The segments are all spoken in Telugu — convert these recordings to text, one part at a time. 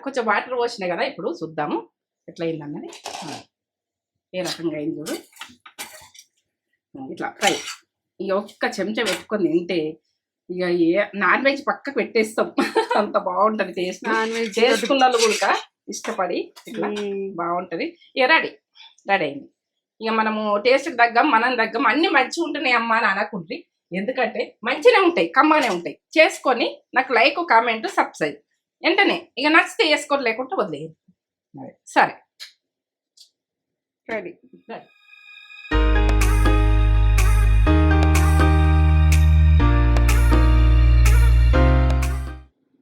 కొంచెం వాటర్ పోసిన కదా ఇప్పుడు చూద్దాము. ఎట్లా అయిందన్నది ఏ రకంగా అయింది చూడు. ఇట్లా ఫ్రై. ఇక ఒక్క చెంచా పెట్టుకొని తింటే ఇక ఏ నాన్ వెజ్ పక్కకు పెట్టేస్తాం. అంత బాగుంటది టేస్ట్. నాన్ వెజ్ చేసుకున్న కూడా ఇష్టపడి ఇట్లా బాగుంటది. ఇక రెడీ. రెడీ అయింది. ఇక మనము టేస్ట్కి తగ్గం మనం తగ్గం అన్ని మంచిగా ఉంటున్నాయి అమ్మా అని అనకుండ్రి. ఎందుకంటే మంచిగానే ఉంటాయి కమ్మగానే ఉంటాయి. చేసుకొని నాకు లైక్ కామెంట్ సబ్స్క్రైబ్. వెంటనే ఇక నచ్చితే వేసుకోరు లేకుంటే వదిలేదు సరే. రెడీ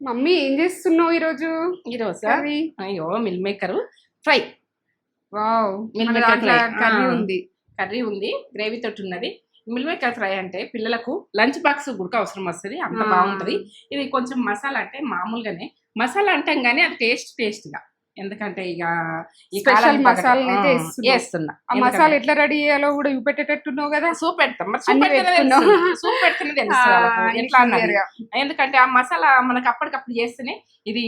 మమ్మీ ఏం చేస్తున్నావు ఈరోజు? ఈరోజు అయ్యో meal maker fry. Wow. Meal maker curry. ఉంది. కర్రీ ఉంది గ్రేవీ తోటి ఉన్నది. మిల్ మేకర్ ఫ్రై అంటే పిల్లలకు లంచ్ బాక్స్ గుడక అవసరం వస్తుంది అంత. బాగుంటది. ఇది కొంచెం మసాలా అంటే మామూలుగానే మసాలా అంటాం కానీ అది టేస్ట్ టేస్ట్గా ఎందుకంటే ఇక తగ్గట్టు, మసాలాని అయితే. వేస్తున్నా ఆ మసాలా ఎట్లా రెడీ చేయాలో కూడా చూపెట్టేటట్టున్నావు కదా సూప్ పెడతాం మరి అన్ని సూప్ పెడితేనే పెట్టుకున్నావు. తెలుస్తుంది. సూప్ పెడితేనే తెలుస్తుంది వాళ్ళకు ఆ, ఎట్లా. ఎందుకంటే ఆ మసాలా మనకు అప్పటికప్పుడు చేస్తేనే ఇది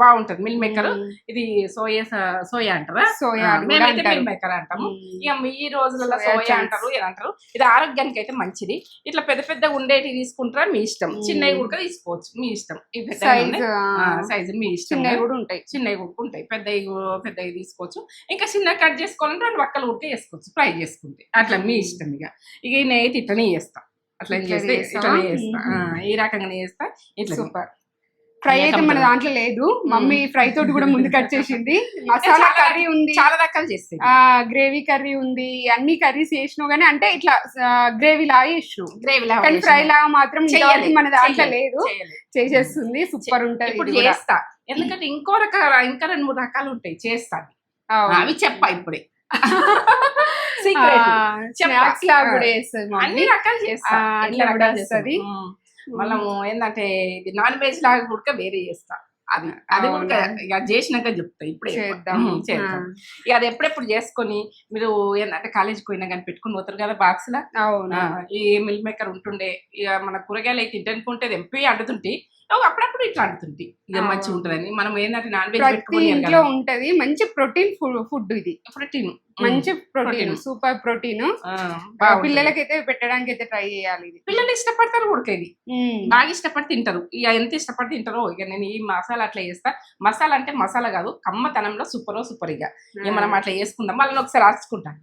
బాగుంటది. Meal maker. ఇది సోయా సోయా అంటారా? సోయా మేమైతే. మిల్ మేకర్ అంటాము. ఇక ఈ రోజులలో సోయా. అంటారు ఇలా అంటారు. ఇది ఆరోగ్యానికి అయితే మంచిది. ఇట్లా పెద్ద పెద్ద ఉండేటి తీసుకుంటారా? మీ ఇష్టం. చిన్నవి కూడా తీసుకోవచ్చు. మీ ఇష్టం. సైజ్ సైజు మీ ఇష్టం. చిన్నవి కూడా ఉంటాయి. చిన్నవి కూడా ఉంటాయి. పెద్దవి పెద్దవి తీసుకోవచ్చు. ఇంకా చిన్న కట్ చేసుకోవాలంటే రెండు పక్కలు ఉడికే వేసుకోవచ్చు ఫ్రై చేసుకుంటే. అట్లా మీ ఇష్టం ఇక. ఇక నేనైతే ఇట్లనే చేస్తా. అట్లా చేస్తే? ఇట్లనే చేస్తా. ఈ రకంగానే చేస్తా. ఇట్లా సూపర్. ఫ్రై అయితే మన. దాంట్లో లేదు. మమ్మీ ఫ్రై తోటి కూడా ముందుకు వచ్చేసింది. మసాలా చాలా కర్రీ ఉంది. చాలా రకాలు చేస్తాయి. ఆ గ్రేవీ కర్రీ ఉంది. అన్ని కర్రీస్ చేసినావు కానీ అంటే ఇట్లా గ్రేవీ లాగా చేసినావు. గ్రేవీ కానీ ఫ్రై లాగా మాత్రం మన దాంట్లో. లేదు. చేసేస్తుంది. సూపర్ ఉంటది ఇప్పుడు. చేస్తా. ఎందుకంటే ఇంకో రకాల ఇంకా రెండు మూడు రకాలు ఉంటాయి. చేస్తా. అవును. అవి చెప్పా ఇప్పుడే. చేస్తుంది. అన్ని రకాలు చేస్తా. అట్లా కూడా రకాలు వస్తది. ఉమ్. మనము ఏంటంటే ఇది నాన్ వెజ్ లాగా కూడా వేరే చేస్తా. అది అది? కూడా ఇక చేసినాక చెప్తా ఇప్పుడే చేద్దాం. చేద్దాం. ఇక అది ఎప్పుడెప్పుడు చేసుకొని మీరు ఏంటంటే కాలేజీకి పోయినా కానీ పెట్టుకొని పోతారు కదా బాక్స్ లా ఈ మిల్ మేకర్ ఉంటుండే ఇక మన కూరగాయలు అయితే తింటనుకుంటే ఎంపీ అంటుతుంటే ఓ, అప్పుడప్పుడు ఇట్లా అంటుతుంటే ఇక ఆ. మంచిగా ఉంటుందని. మనం ఏంటంటే నాన్ వెజ్ పెట్టుకొని ఇంట్లో ఉంటది. మంచి ప్రోటీన్ ఫుడ్ ఇది. ప్రోటీన్. మంచి ప్రోటీన్. Super protein. పిల్లలకైతే పెట్టడానికి అయితే ట్రై చేయాలి ఇది. పిల్లలు ఇష్టపడతారు ఉడకేది. బాగా ఇష్టపడి తింటారు. ఇక ఎంత ఇష్టపడి తింటారో ఇక నేను ఈ మసాలా అట్లా చేస్తా. మసాలా అంటే మసాలా కాదు కమ్మతనంలో సూపర్ సూపర్ ఇక. మనం అట్లా చేసుకుందాం. మళ్ళీ ఒకసారి అరుచుకుంటాం.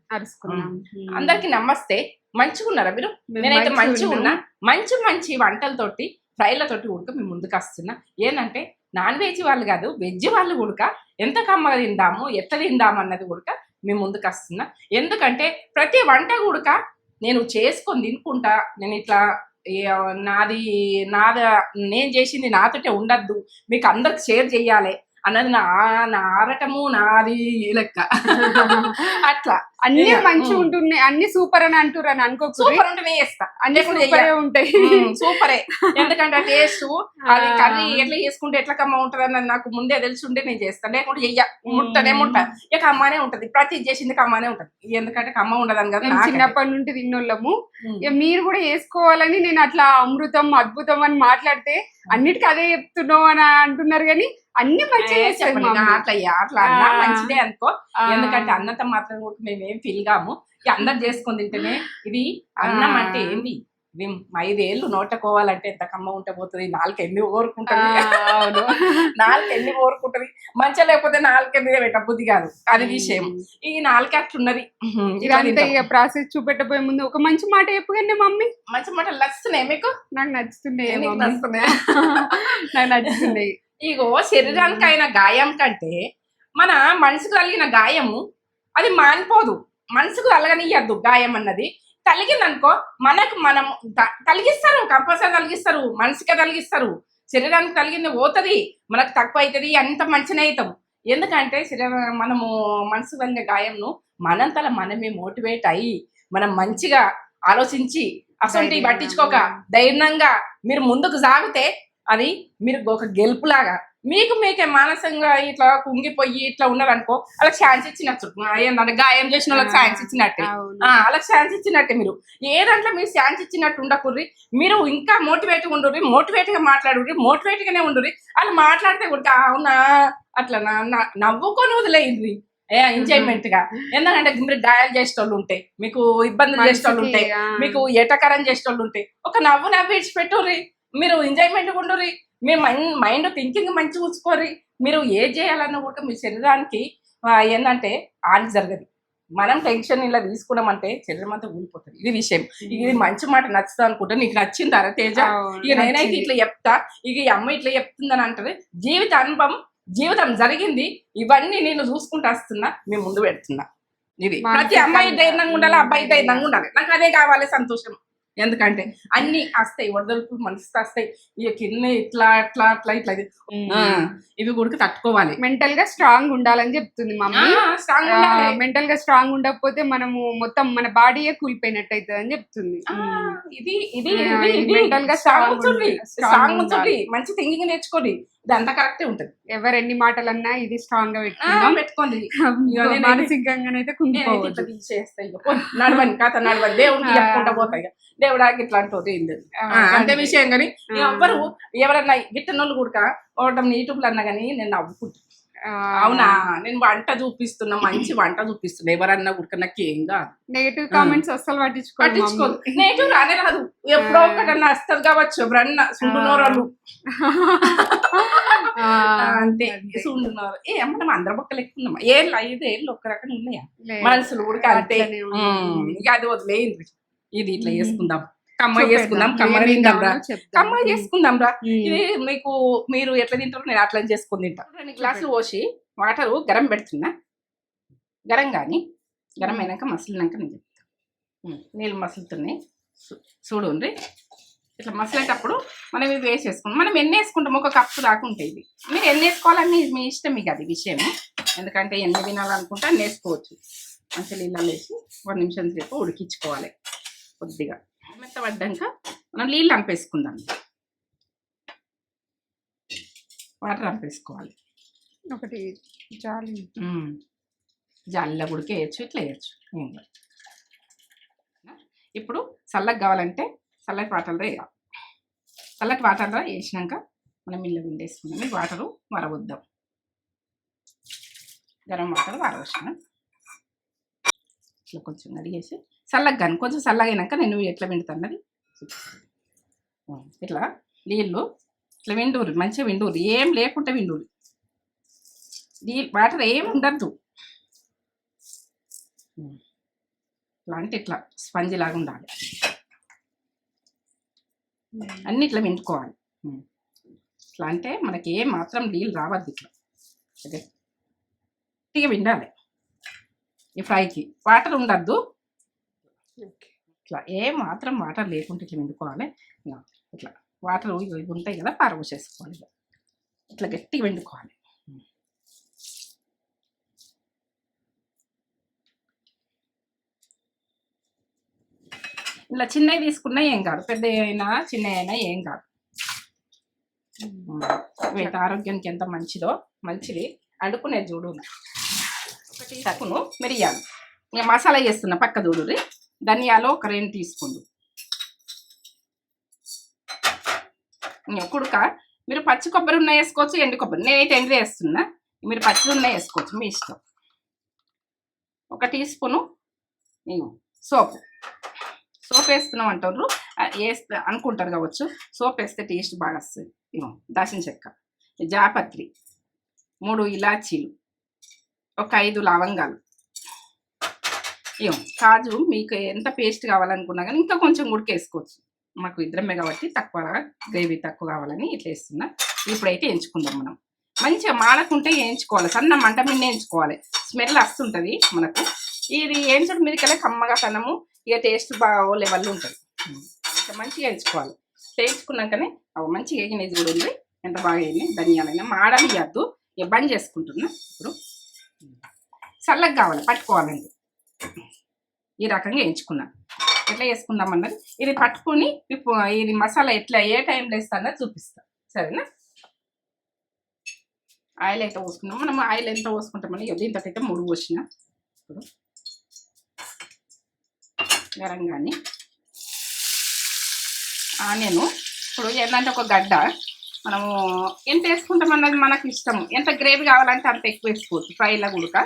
అందరికి నమస్తే. మంచిగా ఉన్నారా మీరు నేనైతే మంచిగా ఉన్నాం. మంచి మంచి వంటలతోటి ఫ్రైలతోటి ఉడక మేము ముందుకు వస్తున్నా. ఏంటంటే నాన్ వెజ్ వాళ్ళు కాదు వెజ్ వాళ్ళు ఉడక ఎంత కమ్మగా తిందాము ఎట్లా తిందాము అన్నది ఉడక మేము ముందుకు వస్తున్నా. ఎందుకంటే ప్రతి వంట ఉడక నేను చేసుకొని తినుకుంటా. నేను ఇట్లా నాది నాద నేను చేసింది నాతోటే ఉండద్దు. మీకు అందరికి షేర్ చేయాలి. అన్నది నా నా ఆరటము నాది లెక్క. అట్లా. అన్ని ఉమ్. ఉంటున్నాయి. అన్ని సూపర్ అని అంటుర్రు అని అనుకోకూడదు సూపర్ ఉంటేనే చేస్తా. అన్ని సూపర్ ఉంటాయి. సూపరే. ఎందుకంటే టేస్ట్ అది ఆ. కర్రీ ఎట్లా చేసుకుంటే ఎట్లా కమ్మ ఉంటది అన్నది నాకు ముందే తెలిసి ఉంటే నేను చేస్తాను లేకుంటే చెయ్య. ముట్టనే ముట్ట. ఇక కమ్మానే ఉంటది. ప్రతి చేసింది కమ్మానే ఉంటది. ఎందుకంటే కమ్మ ఉండదని కదా. చిన్నప్పటి నుండి తిన్నోళ్ళము. ఇక మీరు కూడా వేసుకోవాలని నేను అట్లా అమృతం అద్భుతం అని మాట్లాడితే అన్నిటికీ అదే చెప్తున్నావు అని అంటున్నారు కానీ అన్ని మంచిగా. అట్లా అట్లా అన్నా. మంచిదే అనుకో. ఎందుకంటే అన్నంత మాత్రం కూడా మేము ఏం ఫీల్ కాము అందరు చేసుకొని తింటేనే ఇది అన్నం. అంటే ఏంది? ఇది ఐదేళ్ళు నోటకోవాలంటే ఎంత కమ్మ ఉంటే పోతుంది. నాలుగు ఎన్ని ఆ, కోరుకుంటుంది అవును. నాలుగు ఎన్ని కోరుకుంటది మంచిగా లేకపోతే నాలుగు మీద పెట్టబుద్ధి కాదు. అది విషయం. ఈ నాలుగు అట్లున్నది. ఇక ప్రాసెస్ చూపెట్టబోయే ముందు ఒక మంచి మాట చెప్పగానే మమ్మీ. మంచి మాటలు నచ్చుతున్నాయి మీకు? నాకు నచ్చుతున్నాయి. నచ్చుతున్నాయా? నాకు నచ్చుతున్నాయి ఇగో శరీరానికి అయిన గాయం కంటే మన మనసుకు కలిగిన గాయము అది మానిపోదు. మనసుకు తలగనియద్దు గాయం అన్నది. తలిగిందనుకో మనకు మనం తలిగిస్తారు కంపల్సరీ తలిగిస్తారు మనసుకే తలిగిస్తారు. శరీరానికి తలిగింది పోతుంది మనకు తక్కువ అవుతుంది అంత మంచిగా అవుతాం ఎందుకంటే శరీరం మనము మనసు కలిగిన గాయంను మనంతల మనమే మోటివేట్ అయ్యి మనం మంచిగా ఆలోచించి అసలు. పట్టించుకోక ధైర్యంగా మీరు ముందుకు సాగితే అది మీరు ఒక గెలుపులాగా. మీకు మీకే మానసంగా ఇట్లా కుంగిపోయి ఇట్లా ఉన్నారనుకో వాళ్ళకి ఛాన్స్ ఇచ్చినట్టు. ఏంటంటే గాయం చేసిన వాళ్ళకి ఛాన్స్ ఇచ్చినట్టే. వాళ్ళకి ఛాన్స్ ఇచ్చినట్టే మీరు. ఏ దాంట్లో మీరు ఛాన్స్ ఇచ్చినట్టు ఉండకుర్రి మీరు ఇంకా మోటివేట్గా ఉండుర్రి మోటివేట్గా మాట్లాడుర్రి మోటివేట్ గానే ఉండుర్రి వాళ్ళు మాట్లాడితే కూడా అవునా? అట్లా నవ్వుకొని వదిలేయండి ఏ ఎంజాయ్మెంట్గా. ఎందుకంటే మీరు గాయాలు చేసేటోళ్ళు ఉంటాయి మీకు ఇబ్బందులు చేసేటోళ్ళు ఉంటాయి మీకు ఎటకరం చేసేటోళ్ళు ఉంటాయి ఒక నవ్వు నవ్వు విడిచిపెట్టుర్రి. మీరు ఎంజాయ్మెంట్ ఉండుర్రి. మీ మైండ్ మైండ్ థింకింగ్ మంచిగా ఉంచుకోర్రి. మీరు ఏ చేయాలన్నా కూడా మీ శరీరానికి ఏంటంటే హాని జరగదు. మనం టెన్షన్ ఇలా తీసుకున్నామంటే శరీరం అంతా ఊడిపోతుంది. ఇది విషయం. ఇది మంచి మాట నచ్చుతా అనుకుంటా నీకు నచ్చిందారా తేజ? ఇక నేనైతే. ఇట్లా చెప్తా. ఇక ఈ అమ్మ ఇట్లా చెప్తుందని అంటది. జీవిత అనుభవం జీవితం జరిగింది. ఇవన్నీ నేను చూసుకుంటూ వస్తున్నా మేము ముందు పెడుతున్నా. ఇది. ప్రతి. అమ్మాయి ధైర్యంగా ఉండాలి అబ్బాయి ధైర్యంగా ఉండాలి. నాకు అదే కావాలి సంతోషం. ఎందుకంటే అన్ని వస్తాయి వడదలుపు మనసు వస్తాయి ఇక కింద ఇట్లా అట్లా అట్లా ఇట్లా ఇవి కూడా తట్టుకోవాలి. మెంటల్గా స్ట్రాంగ్ ఉండాలని చెప్తుంది మమ్మీ. మెంటల్గా స్ట్రాంగ్ ఉండకపోతే మనము మొత్తం మన బాడీయే కూలిపోయినట్టు అవుతుంది అని చెప్తుంది ఇది ఇది mental గా ఉండాలి. ఉంచుర్రి. మంచి థింకింగ్ నేర్చుకోండి ఇది అంతా కరెక్టే ఉంటది. ఎవరు ఎన్ని మాటలన్నా ఇది స్ట్రాంగ్గా పెట్టుకుందాం. పెట్టుకోండి. మానసికంగానైతే పో, నడవని కథ నడవని దేవుడికి. చెప్పుకుంటా పోతాయి ఇక. దేవుడాకి ఇట్లా అంటుంది ఏం లేదు. ఆ, ఆ, అంతే విషయం కానీ ఆ. ఎవ్వరు ఎవరన్నా గిట్టనోళ్ళు కూడా ఒకటం యూట్యూబ్లో అన్నా కానీ నేను నవ్వుకుంటా. ఆ, అవునా? నేను వంట చూపిస్తున్నా మంచి వంట చూపిస్తున్నా. ఎవరన్నా కూడా నాకు ఏం కాదు. నెగటివ్ కామెంట్స్ అస్సలు పట్టించుకోదు నేను రానే రాదు. ఎప్పుడో ఒకటన్నా వస్తుంది కావచ్చు. ఎవరన్నా సుండునోరాలు అంతే. సుండునోరు ఏ మనం అందరం ఒక్క లెక్క ఉన్నామా ఏళ్ళు ఐదు ఏళ్ళు ఒక్క రకంగా ఉన్నాయా? మనుషులు కూడా అంతే. ఇక అది వదిలేయండి. ఇది ఇట్లా. చేసుకుందాం. కమ్మ చూపెడదాం. చేసుకుందాం కమ్మ తిందాం రా కావాలో చెప్దాం. కమ్మ చేసుకుందాం రా. ఇది మీకు మీరు ఎట్లా తింటారో నేను అట్లా చేసుకుని తింటా. రెండు గ్లాసులు పోసి వాటర్ గరం పెడుతున్నా. గరం కానీ గరం అయినాక మసిలినాక నేను చెప్తా. ఉమ్, నీళ్ళు మసులుతున్నాయి. చూడండి ఇట్లా మసిలేటప్పుడు మనం ఇవి వేసేసుకుంటాం. మనం ఎన్ని వేసుకుంటాం? ఒక కప్పు దాకా ఉంటాయి ఇది మీరు ఎన్ని వేసుకోవాలని మీ ఇష్టం మీకు అది విషయం ఎందుకంటే ఎన్ని తినాలనుకుంటే అన్ని వేసుకోవచ్చు. మంచి నీళ్ళలో వేసి ఒక నిమిషం సేపు ఉడికించుకోవాలి. కొద్దిగా. మెత్తబడ్డాక మనం నీళ్ళు అంపేసుకుందాం వాటర్ అంపేసుకోవాలి ఒకటి చాలు జాలిలో ఉడికి వేయచ్చు ఇట్లా వేయచ్చు. ఇప్పుడు చల్లగా కావాలంటే చల్లటి వాటర్లో వేయాలి. చల్లటి వాటర్లో వేసినాక మనం మిల్లు విండేసుకుందాం ఈ వాటరు వరవద్దాం గరం వాటర్ వరవచ్చిన ఇట్లా కొంచెం అడిగేసి చల్లగా కానీ కొంచెం చల్లగైనాక నేను ఎట్లా విండుతాన్నది ఇట్లా నీళ్ళు ఇట్లా విండూరు మంచిగా విండూరు. ఏం లేకుండా విండూరు. నీళ్ళు వాటర్ ఏం ఉండద్దు. ఇట్లా అంటే ఇట్లా స్పంజ్ లాగా ఉండాలి. అన్ని ఇట్లా వింటుకోవాలి. ఇట్లా అంటే మనకి ఏ మాత్రం నీళ్ళు రావద్దు ఇట్లా. అదే గట్టిగా విండాలి. ఈ ఫ్రైకి. వాటర్ ఉండద్దు. ఇట్లా ఏ మాత్రం వాటర్ లేకుండా ఇట్లా విండుకోవాలి ఇక ఇట్లా వాటర్ ఇవి ఉంటాయి కదా పారబోసేసుకోవాలి ఇక. ఇట్లా గట్టిగా వండుకోవాలి ఇలా చిన్నవి తీసుకున్నా ఏం కాదు పెద్ద అయినా చిన్న అయినా ఏం కాదు. వీటి ఆరోగ్యానికి ఎంత మంచిదో మంచిది. అండుకునే చూడు. ఒకటి తక్కును మిరియాలు. నేను మసాలా చేస్తున్నా పక్క చూడురి ధనియాలు ఒక రెండు తీసుకోండి కుడుక మీరు పచ్చి కొబ్బరి ఉన్న వేసుకోవచ్చు ఎండు కొబ్బరి. నేనైతే ఎండు వేస్తున్నా. మీరు పచ్చి ఉన్న వేసుకోవచ్చు మీ ఇష్టం. ఒక టీ స్పూను సోపు. సోప్ వేస్తున్నాం అంటారు వేస్తే అనుకుంటారు కావచ్చు. సోప్ వేస్తే టేస్ట్ బాగా వస్తుంది. ఏమో దాచిన చెక్క జాపత్రి మూడు ఇలాచీలు ఒక ఐదు లవంగాలు. ఏం కాజు మీకు ఎంత పేస్ట్ కావాలనుకున్నా కానీ ఇంకా కొంచెం ఉడికేసుకోవచ్చు మాకు ఇద్దరమే కాబట్టి తక్కువ గ్రేవీ తక్కువ కావాలని ఇట్లా వేస్తున్నా. ఇప్పుడైతే ఎంచుకుందాం మనం. మంచిగా మాడకుంటే వేయించుకోవాలి సన్న మంట మీద వేయించుకోవాలి స్మెల్ వస్తుంటుంది మనకు. ఇది వేయించడం మీదకెళ్ళి కమ్మగా సన్నము ఇక టేస్ట్ బాగా లెవెల్ ఉంటుంది. ఇంకా మంచిగా వేయించుకోవాలి వేయించుకున్నాకనే అవి మంచిగా వేయనేది కూడా ఉంది. ఎంత బాగా వేగినాయి ధనియాలైనా మాడనియద్దు. ఇక బంద్ చేసుకుంటున్నా. ఇప్పుడు చల్లగా కావాలి. పట్టుకోవాలండి ఈ రకంగా వేయించుకున్నా ఎట్లా వేసుకుందాం అన్నది? ఇది పట్టుకుని ఇప్పుడు ఇది మసాలా ఎట్లా ఏ టైంలో వేస్తా అన్నది చూపిస్తా. సరేనా? ఆయిల్ ఎంత పోసుకున్నాం మనం ఆయిల్ ఎంత పోసుకుంటామని దీంతో అయితే మూడు పోసిన. ఇప్పుడు గరం కానీ ఆనియను. ఇప్పుడు ఏంటంటే ఒక గడ్డ మనము ఎంత వేసుకుంటాం అన్నది మనకు ఇష్టం ఎంత గ్రేవీ కావాలంటే అంత ఎక్కువ వేసుకోవచ్చు. ఫ్రైలో గుడక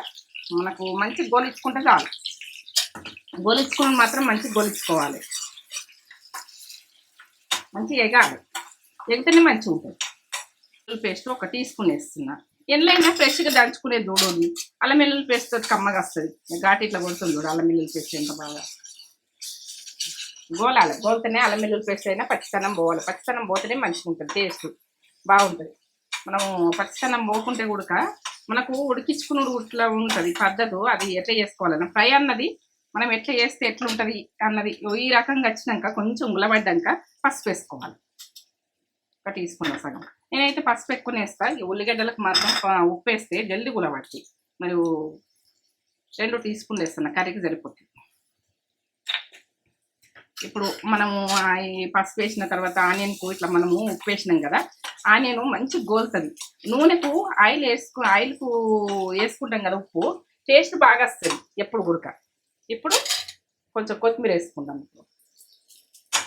మనకు మంచి గోలించుకుంటే చాలు. గోలించుకుని మాత్రం మంచి గోలించుకోవాలి మంచిగా ఎగాలి. ఎగితేనే మంచిగా ఉంటుంది. పేస్ట్ ఒక టీ స్పూన్ వేస్తున్నా. ఎన్నైనా ఫ్రెష్గా దంచుకునే దూడోని అల్లం వెల్లుల్లి పేస్ట్ తోటి కమ్మగా వస్తుంది. ఘాటి ఇట్లా కొడుతుంది చూడు అల్లం వెల్లుల్లి పేస్ట్ ఎంత బాగా. గోలాలి. గోలితేనే అల్లం వెల్లుల్లి పేస్ట్ అయినా పచ్చితనం పోవాలి. పచ్చితనం పోతేనే మంచిగా ఉంటుంది టేస్ట్ బాగుంటుంది. మనము పచ్చితనం పోకుంటే ఉడక మనకు ఉడికించుకుని ఇట్లా ఉంటుంది పద్ధతి అది ఎట్లా చేసుకోవాలన్న. ఫ్రై అన్నది మనం ఎట్లా చేస్తే ఎట్లుంటుంది అన్నది ఈ రకంగా వచ్చినాక కొంచెం ఉలబడ్డాక పసుపు వేసుకోవాలి. ఒక టీ స్పూన్ సగం నేనైతే పసుపు ఎక్కువ వేస్తా. ఈ ఉల్లిగడ్డలకు మాత్రం ఉప్పు వేస్తే జల్దీ గులబట్టి మరియు రెండు టీ స్పూన్లు వేస్తున్నా కర్రీకి సరిపోతుంది ఇప్పుడు మనము ఆ పసుపు వేసిన తర్వాత ఆనియన్కు ఇట్లా మనము ఉప్పు వేసినాం కదా ఆనియన్ మంచి గోలుతుంది. నూనెకు ఆయిల్ వేసుకు ఆయిల్కు వేసుకుంటాం కదా ఉప్పు టేస్ట్ బాగా వస్తుంది ఎప్పుడు గుడక ఇప్పుడు కొంచెం కొత్తిమీర వేసుకుందాం ఇప్పుడు.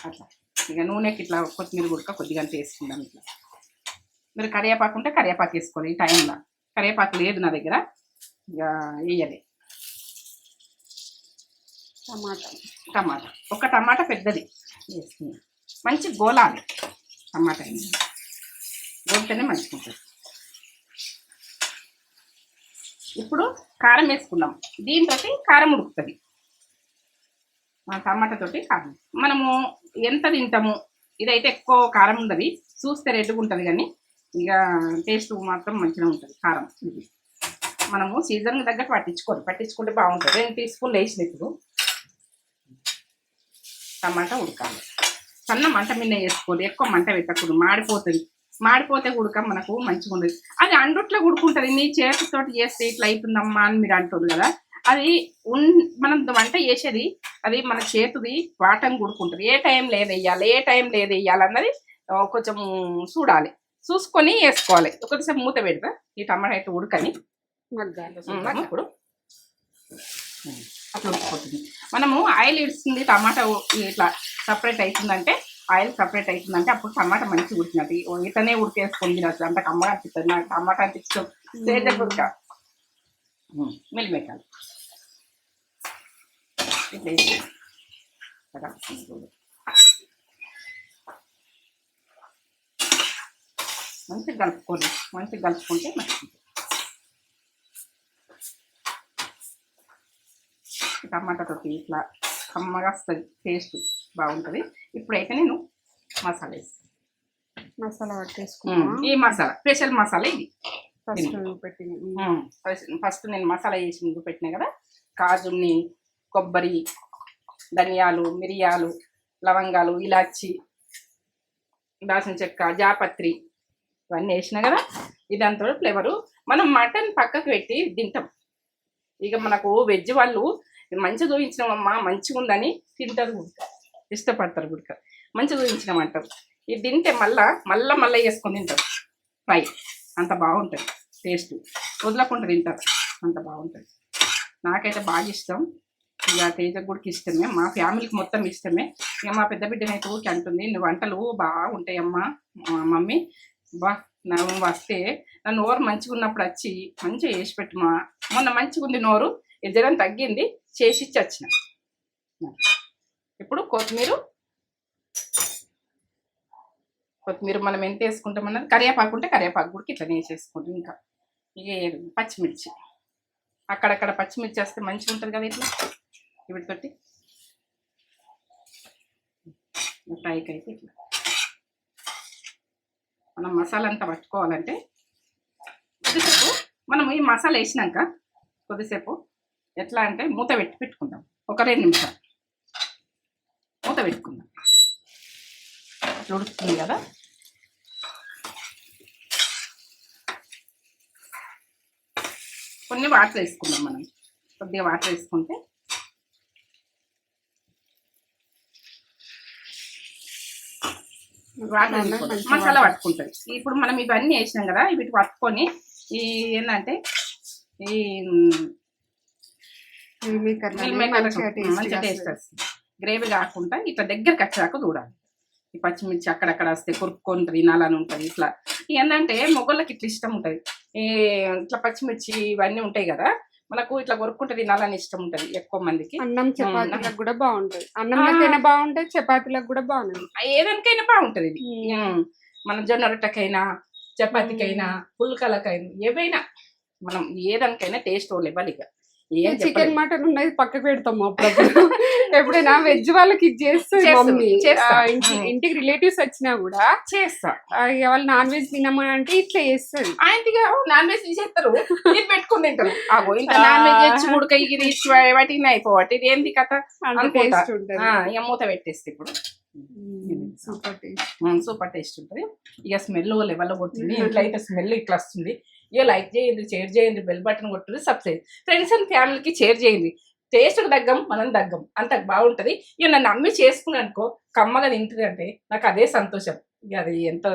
అట్లా. ఇక నూనెకి ఇట్లా కొత్తిమీర గుడక కొద్దిగా వేసుకుందాం ఇట్లా. మీరు కరివేపాకు ఉంటే కరివేపాకు వేసుకోవాలి ఈ టైంలో. కరివేపాకు లేదు నా దగ్గర. ఇక వేయాలి. టమాటా. టమాటా. ఒక టమాటా పెద్దది. వేసుకున్నాం మంచి గోలాలి. టమాటా గోలితేనే మంచిగా ఉంటుంది ఇప్పుడు కారం వేసుకుందాం. దీంతో కారం ఉడుకుతుంది. మన టమాటా తోటి కారం. మనము ఎంత తింటాము? ఇదైతే ఎక్కువ కారం ఉండదు. చూస్తే రెడ్గా ఉంటుంది కానీ ఇక టేస్ట్ మాత్రం మంచిగా ఉంటుంది కారం. ఇది. మనము సీజన్ తగ్గట్టు పట్టించుకోరు. పట్టించుకుంటే బాగుంటుంది. రెండు టీ స్పూన్లు వేసిన ఇప్పుడు టమాటా ఉడకాలి. సన్న మంట మీద వేసుకోవాలి. ఎక్కువ మంట పెట్టకూడదు. మాడిపోతుంది. మాడిపోతే ఉడక మనకు మంచిగా ఉండదు. అది అండుట్లో ఉడుకుంటుంది. నీ చేతితోటి చేస్తే ఇట్లా అవుతుందమ్మా అని మీరు అంటారు కదా. అది ఉన్ మనం వంట చేసేది అది మన చేతిది వాటం ఉడుకుంటుంది. ఏ టైం లేదు వేయాలి. ఏ టైం లేదు వేయాలి అన్నది కొంచెం చూడాలి. చూసుకొని వేసుకోవాలి. ఒకటిసేపు మూత పెడతా. ఈ టమాటా అయితే ఉడకని. ఇప్పుడు. అట్లా ఉడికిపోతుంది. మనము ఆయిల్ ఇడుస్తుంది టమాటా ఇట్లా సపరేట్ అవుతుందంటే ఆయిల్ సపరేట్ అవుతుందంటే అప్పుడు టమాటా మంచిగా ఓ ఇట్లనే ఉడికేసుకొని తినచ్చు. అంత కమ్మగా అనిపిస్తుంది. నాకు టమాటా అంటే ఇష్టం. మిల్లిమెక్కాలి ఇట్లా. మంచిగా కలుపుకోండి మంచిగా కలుపుకుంటే మంచిగా టమాటాతోటి ఇట్లా కమ్మగా వస్తుంది టేస్ట్ బాగుంటుంది. ఇప్పుడైతే నేను మసాలా వేస్తాను మసాలా పట్టేసుకున్నాం. ఈ మసాలా స్పెషల్ మసాలా ఇది. ఫస్ట్ పెట్టిన ఫస్ట్ ఫస్ట్ నేను మసాలా వేసి ముందు పెట్టినా కదా? కాజుని కొబ్బరి ధనియాలు మిరియాలు లవంగాలు ఇలాచి దాల్చిన చెక్క జాపత్రి ఇవన్నీ వేసిన కదా? ఇదంతా ఫ్లేవరు మనం మటన్ పక్కకు పెట్టి తింటాం. ఇక మనకు వెజ్ వాళ్ళు మంచిగా చూపించినామమ్మా మంచిగా ఉందని తింటారు గుడిక. ఇష్టపడతారు గుడక. మంచిగా చూపించినామంటారు ఇది తింటే మళ్ళా మళ్ళా మళ్ళీ వేసుకొని తింటారు. ఫ్రై. అంత బాగుంటుంది. టేస్ట్. వదలకుండా తింటారు. అంత బాగుంటుంది. నాకైతే బాగా ఇష్టం. ఇక తేజ గుడికి ఇష్టమే. మా ఫ్యామిలీకి మొత్తం ఇష్టమే. ఇక మా పెద్ద బిడ్డనైతే ఊరికి అంటుంది నువ్వు వంటలు బాగుంటాయమ్మా మా మమ్మీ. బా నువ్వు వస్తే నా నోరు మంచిగా ఉన్నప్పుడు వచ్చి మంచిగా వేసి పెట్టుమా మొన్న మంచిగా ఉంది నోరు జ్వరం తగ్గింది చేసి ఇచ్చి వచ్చిన ఇప్పుడు కొత్తిమీర కొత్తిమీర మనం ఎంత వేసుకుంటాం అన్నది కరివేపాకు ఉంటే కరివేపాకు కూడా ఇట్లా వేసేసుకుంటాం ఇంకా. ఇక పచ్చిమిర్చి. అక్కడక్కడ పచ్చిమిర్చి వేస్తే మంచిగా ఉంటుంది కదా ఇట్లా వీటితోటి ఫ్రైకి అయితే ఇట్లా. మనం మసాలా అంతా పట్టుకోవాలంటే కొద్దిసేపు మనం ఈ మసాలా వేసినాక కొద్దిసేపు ఎట్లా అంటే మూత పెట్టి పెట్టుకుందాం. ఒక రెండు నిమిషాలు. మూత పెట్టుకుందాం. ఉడుకుతుంది కదా? కొన్ని వాటర్ వేసుకుందాం మనం. కొద్దిగా వాటర్ వేసుకుంటే వాటర్ మసాలా. పట్టుకుంటుంది ఇప్పుడు మనం ఇవన్నీ వేసినాం కదా వీటి పట్టుకొని ఈ ఏంటంటే ఈ మిల్ మేకర్ మిల్ మేకర్ మంచిగా మంచిగా టేస్ట్ టేస్ట్ వస్తుంది గ్రేవీ కాకుండా ఇట్లా దగ్గరికి వచ్చాక చూడాలి. ఈ పచ్చిమిర్చి అక్కడక్కడ వస్తే కొరుక్కొని తినాలని ఉంటుంది ఇట్లా. ఏంటంటే మొగోళ్ళకి ఇట్లా ఇష్టం ఉంటుంది. ఈ ఇట్లా పచ్చిమిర్చి ఇవన్నీ ఉంటాయి కదా మనకు ఇట్లా కొరుక్కుంటే తినాలని ఇష్టం ఉంటుంది ఎక్కువ మందికి. అన్నం చపాతీలకు కూడా బాగుంటది. అన్నంలోకైనా బాగుంటది చపాతీలకు కూడా బాగుంది ఏదానికైనా బాగుంటది ఇది. మన జొన్న రొట్టెకైనా చపాతీకైనా పుల్కలకైనా ఏవైనా మనం ఏదానికైనా టేస్ట్ లెవెల్ ఇక. చికెన్. మటన్ ఉన్నది పక్కకు పెడతాం అప్పుడప్పుడు. ఎప్పుడైనా వెజ్ వాళ్ళకి చేస్తాం. ఇంటికి రిలేటివ్స్ వచ్చినా కూడా చేస్తా. వాళ్ళు నాన్ వెజ్ తినమని అంటే ఇట్లా చేస్తుంది. ఆయనగా నాన్ వెజ్ ఇది పెట్టుకుని తింటారు. ఇంత నాన్ వెజ్ తెచ్చి ఉడక ఇది ఇచ్చి వాటిని అయిపోవట్ ఇది ఏంది కథ. టేస్ట్ ఉంటది. మూత పెట్టేస్తే ఇప్పుడు. సూపర్ టేస్ట్ సూపర్ టేస్ట్ ఉంటుంది. ఇక స్మెల్ లెవెల్ కొడుతుంది ఇంట్లో అయితే స్మెల్ ఇట్లా వస్తుంది. ఇక లైక్ చేయండి షేర్ చేయండి బెల్ బటన్ కొట్టుకుని సబ్స్క్రైబ్ ఫ్రెండ్స్ అండ్ ఫ్యామిలీకి షేర్ చేయండి. టేస్ట్కి దగ్గం మనం దగ్గం అంత బాగుంటది. ఇక నన్ను నమ్మి చేసుకుని అనుకో కమ్మగా తింటుంది అంటే నాకు అదే సంతోషం. ఇక అది ఎంత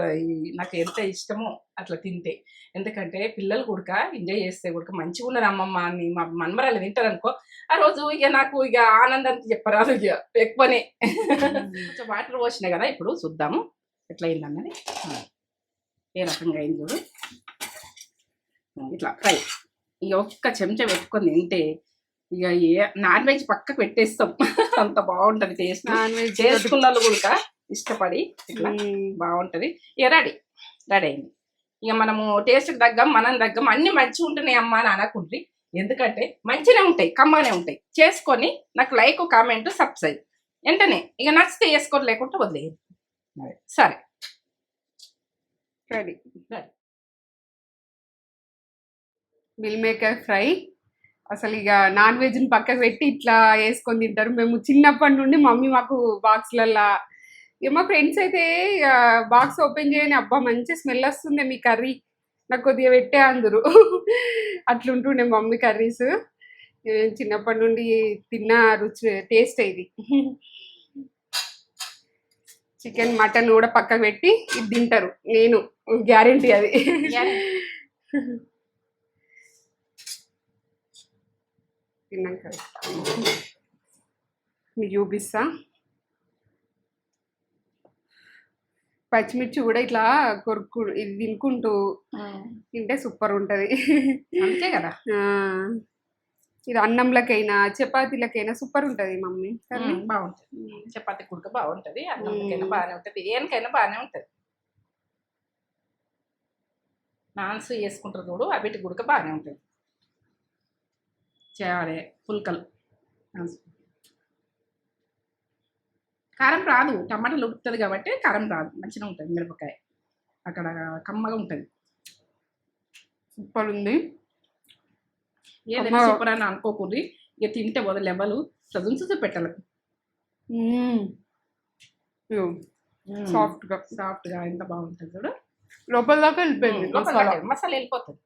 నాకు ఎంత ఇష్టమో అట్లా తింటే. ఎందుకంటే పిల్లలు కూడా ఎంజాయ్ చేస్తే కూడా మంచిగా ఉన్నది అమ్మమ్మ అని మా మనమరాలు తింటారు అనుకో ఆ రోజు ఇక నాకు ఇక ఆనందానికి చెప్పరాదు ఇక ఎక్కువనే. కొంచెం వాటర్ పోసిన కదా ఇప్పుడు చూద్దాము. ఎట్లా అయిందన్నది ఆ. ఏ రకంగా అయింది చూడు. ఇట్లా ఫ్రై ఇక ఒక్క చెంచా పెట్టుకొని తింటే ఇక ఏ నాన్ వెజ్ పక్కకు పెట్టేస్తాం. అంత బాగుంటది టేస్ట్. నాన్ వెజ్ చేసుకున్న కూడా ఇష్టపడి ఇట్లా బాగుంటది. ఇక రెడీ రెడీ అయింది. ఇక మనము టేస్ట్కి తగ్గం మనం తగ్గం అన్ని మంచిగా ఉంటున్నాయి అమ్మా అని అనకుండ్రి. ఎందుకంటే మంచిగానే ఉంటాయి కమ్మగానే ఉంటాయి. చేసుకొని నాకు లైక్ కామెంట్ సబ్స్క్రైబ్ వెంటనే ఇక నచ్చితే వేసుకోరు లేకుంటే వదిలేదు సరే. Ready. Ready. Meal maker fry. అసలు ఇక నాన్ వెజ్ని పక్కకు పెట్టి ఇట్లా వేసుకొని తింటారు. మేము చిన్నప్పటి నుండి మమ్మీ మాకు బాక్స్లల్లా ఇక మా ఫ్రెండ్స్ అయితే బాక్స్ ఓపెన్ చేయని అబ్బా మంచి స్మెల్ వస్తుంది మీ కర్రీ. నాకు కొద్దిగా పెట్టే అందరు. అట్లుంటుండే మమ్మీ కర్రీస్. చిన్నప్పటి నుండి తిన్న రుచి టేస్ట్ ఇది. చికెన్ మటన్ కూడా పక్కకు పెట్టి ఇది తింటారు. నేను గ్యారెంటీ అది. తిన్నాక మీకు చూపిస్తా పచ్చిమిర్చి కూడా ఇట్లా కొరుకు ఇది తినుకుంటూ తింటే సూపర్ ఉంటుంది. అంతే కదా. ఇది అన్నంలకైనా చపాతీలకైనా సూపర్ ఉంటుంది మమ్మీ. బాగుంటది. చపాతి కుడక బాగుంటది అన్నంకైనా బాగానే ఉంటది ఏనికైనా బాగానే ఉంటది. నాన్స్ వేసుకుంటారు చూడు అవిటి గుడక బాగానే ఉంటది. చేయాలి. పుల్కలు. కారం రాదు. టమాటాలు ఉడుకుతుంది కాబట్టి కారం రాదు. మంచిగా ఉంటుంది మిరపకాయ. అక్కడ కమ్మగా ఉంటుంది. సూపర్ ఉంది ఏదైనా. సూపర్ అని అనుకోకూడదు. ఇక తింటే వదిలే లెవెల్ చదువుతూ పెట్టాలి. సాఫ్ట్గా సాఫ్ట్గా. ఎంత బాగుంటుంది చూడు. లోపల దాకా వెళ్ళిపోయింది మసాలా. వెళ్ళిపోతుంది.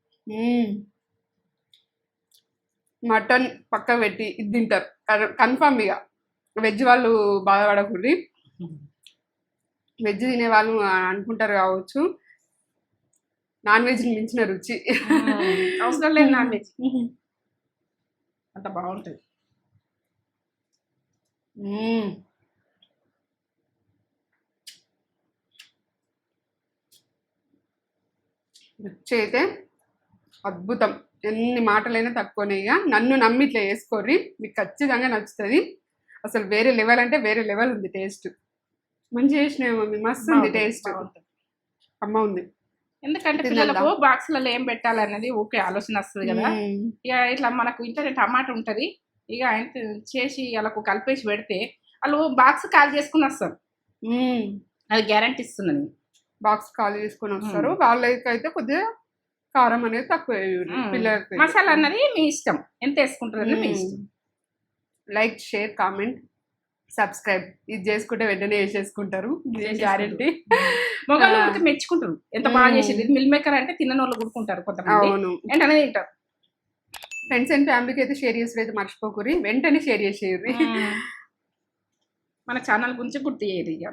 మటన్ పక్క పెట్టి ఇది తింటారు. కన్ఫామ్ ఇక వెజ్ వాళ్ళు బాధపడకూడదు. వెజ్ తినే వాళ్ళు అనుకుంటారు కావచ్చు. నాన్ వెజ్ మించిన రుచి. అవసరం లేదు నాన్ వెజ్. అంత బాగుంటుంది. రుచి అయితే అద్భుతం. ఎన్ని మాటలైనా తక్కువనే. ఇక నన్ను నమ్మి ఇట్లా వేసుకోర్రి మీకు ఖచ్చితంగా నచ్చుతుంది. అసలు వేరే లెవెల్ అంటే వేరే లెవెల్ ఉంది టేస్ట్. మంచిగా చేసినాయి మమ్మీ. మస్తు ఉంది టేస్ట్. అమ్మ ఉంది. ఎందుకంటే? పిల్లలకు బాక్స్లలో ఏం పెట్టాలనేది ఊకే ఆలోచన వస్తుంది కదా. ఇక ఇట్లా మనకు ఇంట్లో టమాటా ఉంటది. ఇక ఆయన చేసి వాళ్ళకు కలిపేసి పెడితే వాళ్ళు బాక్స్ కాల్ చేసుకుని వస్తారు. అది గ్యారంటీ ఇస్తున్నాను బాక్స్ ఖాళీ తీసుకొని వస్తారు. వాళ్ళకైతే కొద్దిగా కారం అనేది తక్కువ. పిల్లలకి మసాలా అన్నది మీ ఇష్టం. ఎంత వేసుకుంటారని మీ ఇష్టం. Like share comment subscribe. ఇది చేసుకుంటే వెంటనే వేసేసుకుంటారు. చేసేసుకుంటారు. గ్యారెంటీ. ఊరికే మెచ్చుకుంటారు. ఎంత బాగా. చేసేది? మిల్ మేకర్ అంటే తిన్న వాళ్ళు కొడుకుంటారు కొంతమంది. అవును. వెంటనే తింటారు ఫ్రెండ్స్ అండ్ ఫ్యామిలీకి అయితే షేర్ చేసి అయితే మర్చిపోకూరి. వెంటనే షేర్ చేసేయరు మన ఛానల్ గురించి గుర్తు చేయరు ఇక.